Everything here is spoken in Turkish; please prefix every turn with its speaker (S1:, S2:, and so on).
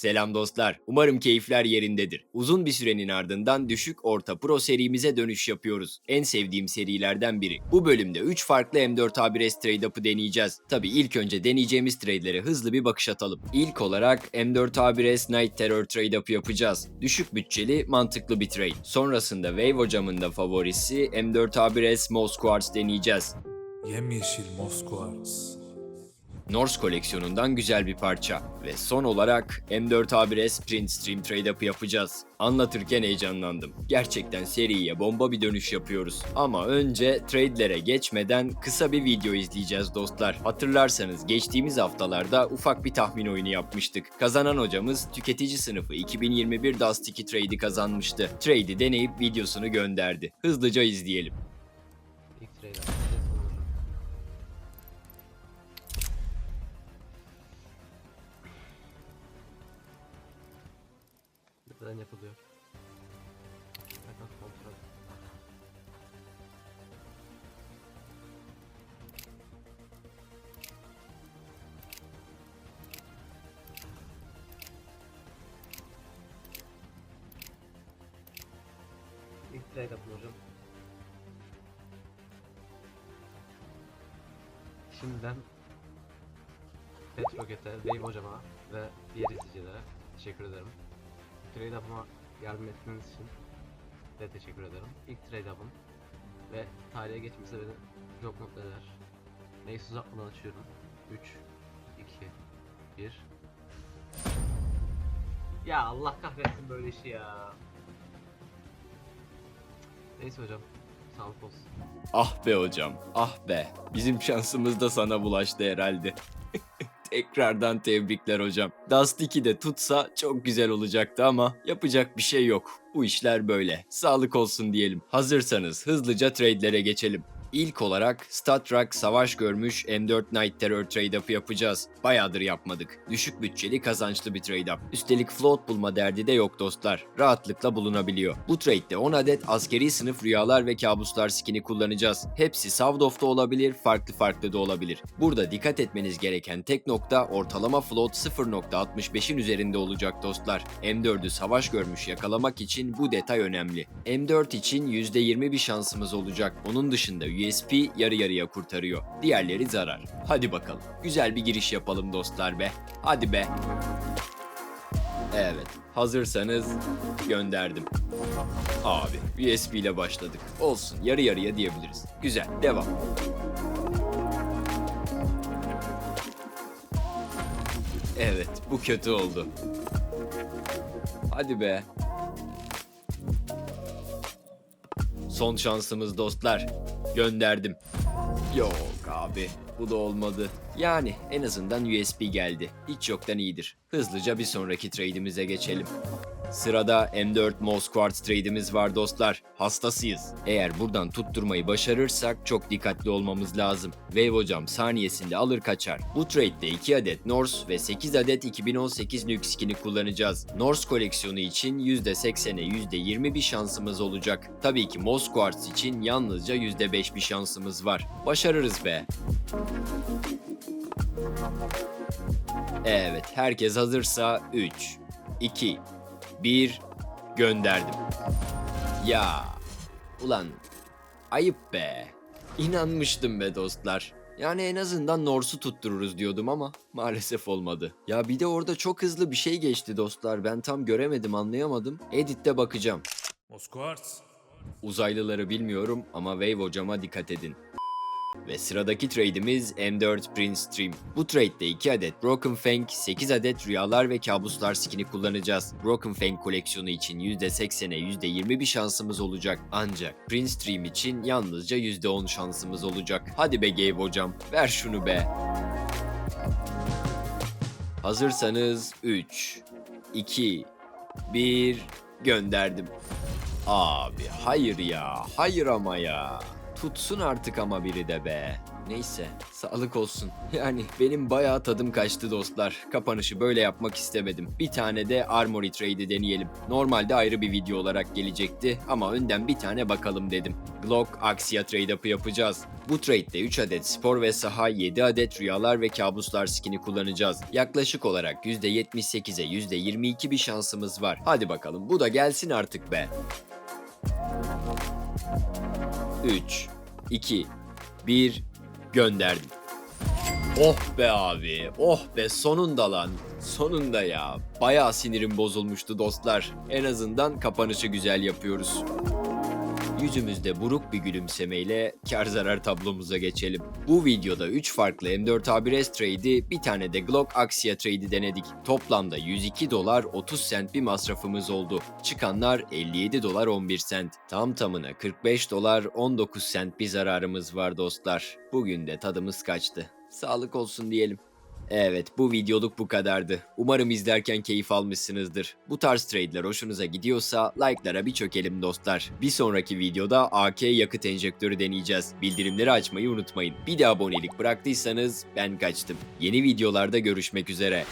S1: Selam dostlar. Umarım keyifler yerindedir. Uzun bir sürenin ardından düşük orta pro serimize dönüş yapıyoruz. En sevdiğim serilerden biri. Bu bölümde 3 farklı M4A1S trade up'ı deneyeceğiz. Tabi ilk önce deneyeceğimiz trade'lere hızlı bir bakış atalım. İlk olarak M4A1S Night Terror trade up'ı yapacağız. Düşük bütçeli, mantıklı bir trade. Sonrasında Wave hocamın da favorisi M4A1S Moss Quartz deneyeceğiz.
S2: Yemyeşil Moskvarts.
S1: Norse koleksiyonundan güzel bir parça. Ve son olarak M4A1S Print Stream Trade Up'ı yapacağız. Anlatırken heyecanlandım. Gerçekten seriye bomba bir dönüş yapıyoruz. Ama önce trade'lere geçmeden kısa bir video izleyeceğiz dostlar. Hatırlarsanız geçtiğimiz haftalarda ufak bir tahmin oyunu yapmıştık. Kazanan hocamız tüketici sınıfı 2021 Dust 2 Trade'i kazanmıştı. Trade'i deneyip videosunu gönderdi. Hızlıca izleyelim.
S3: Neden yapılıyor? Hemen kontrol. İlk trade yapın hocam. Şimdiden Petroket'e, Dave hocama ve diğer izleyicilere teşekkür ederim. Trade up'ıma yardım ettiğiniz için de teşekkür ederim. İlk trade up'ım ve tarihe geçmesi beni çok mutlu eder. Neyse uzatmadan açıyorum. 3, 2, 1 Ya Allah kahretsin böyle işi ya. Neyse hocam, sağlık olsun.
S1: Ah be hocam, ah be. Bizim şansımız da sana bulaştı herhalde. Tekrardan tebrikler hocam. Dust 2 de tutsa çok güzel olacaktı ama yapacak bir şey yok. Bu işler böyle. Sağlık olsun diyelim. Hazırsanız hızlıca trade'lere geçelim. İlk olarak StatTrak savaş görmüş M4 Night Terror trade up'ı yapacağız. Bayağıdır yapmadık. Düşük bütçeli kazançlı bir trade up. Üstelik float bulma derdi de yok dostlar. Rahatlıkla bulunabiliyor. Bu trade'de 10 adet askeri sınıf rüyalar ve kabuslar skin'i kullanacağız. Hepsi Savdof'ta olabilir, farklı farklı da olabilir. Burada dikkat etmeniz gereken tek nokta ortalama float 0.65'in üzerinde olacak dostlar. M4'ü savaş görmüş yakalamak için bu detay önemli. M4 için %20 bir şansımız olacak. Onun dışında USP yarı yarıya kurtarıyor. Diğerleri zarar. Hadi bakalım. Güzel bir giriş yapalım dostlar be. Hadi be. Evet. Hazırsanız gönderdim. Abi USB ile başladık. Olsun yarı yarıya diyebiliriz. Güzel devam. Evet bu kötü oldu. Hadi be. Son şansımız dostlar. Gönderdim. Yok abi bu da olmadı. Yani en azından USB geldi. Hiç yoktan iyidir. Hızlıca bir sonraki trade'imize geçelim. Sırada M4 Moss Quartz trade'imiz var dostlar. Hastasıyız. Eğer buradan tutturmayı başarırsak çok dikkatli olmamız lazım. Wave hocam saniyesinde alır kaçar. Bu trade'de 2 adet Norse ve 8 adet 2018 Nuke skin'i kullanacağız. Norse koleksiyonu için %80'e %20 bir şansımız olacak. Tabii ki Moss Quartz için yalnızca %5 bir şansımız var. Başarırız be. Evet, herkes hazırsa 3, 2, 1 gönderdim. Ya ulan ayıp be. İnanmıştım be dostlar. Yani en azından Norse'u tuttururuz diyordum ama maalesef olmadı. Ya bir de orada çok hızlı bir şey geçti dostlar. Ben tam göremedim anlayamadım. Edit'te bakacağım.
S2: Moskvarts.
S1: Uzaylıları bilmiyorum ama Wave hocama dikkat edin. Ve sıradaki trade'imiz M4 Prince Stream. Bu trade'de 2 adet Broken Fang, 8 adet Rüyalar ve Kabuslar skin'i kullanacağız. Broken Fang koleksiyonu için %80'e %20 bir şansımız olacak. Ancak Prince Stream için yalnızca %10 şansımız olacak. Hadi be Gabe hocam, ver şunu be. Hazırsanız 3, 2, 1 gönderdim. Abi hayır ya, hayır ama ya. Tutsun artık ama biri de be. Neyse, sağlık olsun. Yani benim bayağı tadım kaçtı dostlar. Kapanışı böyle yapmak istemedim. Bir tane de Armory Trade'i deneyelim. Normalde ayrı bir video olarak gelecekti ama önden bir tane bakalım dedim. Glock Axia Trade Up'ı yapacağız. Bu trade'de 3 adet spor ve saha, 7 adet rüyalar ve kabuslar skin'i kullanacağız. Yaklaşık olarak %78'e %22 bir şansımız var. Hadi bakalım bu da gelsin artık be. 3, 2, 1, gönderdim. Oh be abi, oh be sonunda lan. Sonunda ya. Bayağı sinirim bozulmuştu dostlar. En azından kapanışı güzel yapıyoruz. Yüzümüzde buruk bir gülümsemeyle kar zarar tablomuza geçelim. Bu videoda 3 farklı M4A1S trade'i, bir tane de Glock Axia trade'i denedik. Toplamda 102 dolar 30 sent bir masrafımız oldu. Çıkanlar 57 dolar 11 sent. Tam tamına 45 dolar 19 sent bir zararımız var dostlar. Bugün de tadımız kaçtı. Sağlık olsun diyelim. Evet bu videoluk bu kadardı. Umarım izlerken keyif almışsınızdır. Bu tarz trade'ler hoşunuza gidiyorsa like'lara bir çökelim dostlar. Bir sonraki videoda AK yakıt enjektörü deneyeceğiz. Bildirimleri açmayı unutmayın. Bir de abonelik bıraktıysanız ben kaçtım. Yeni videolarda görüşmek üzere.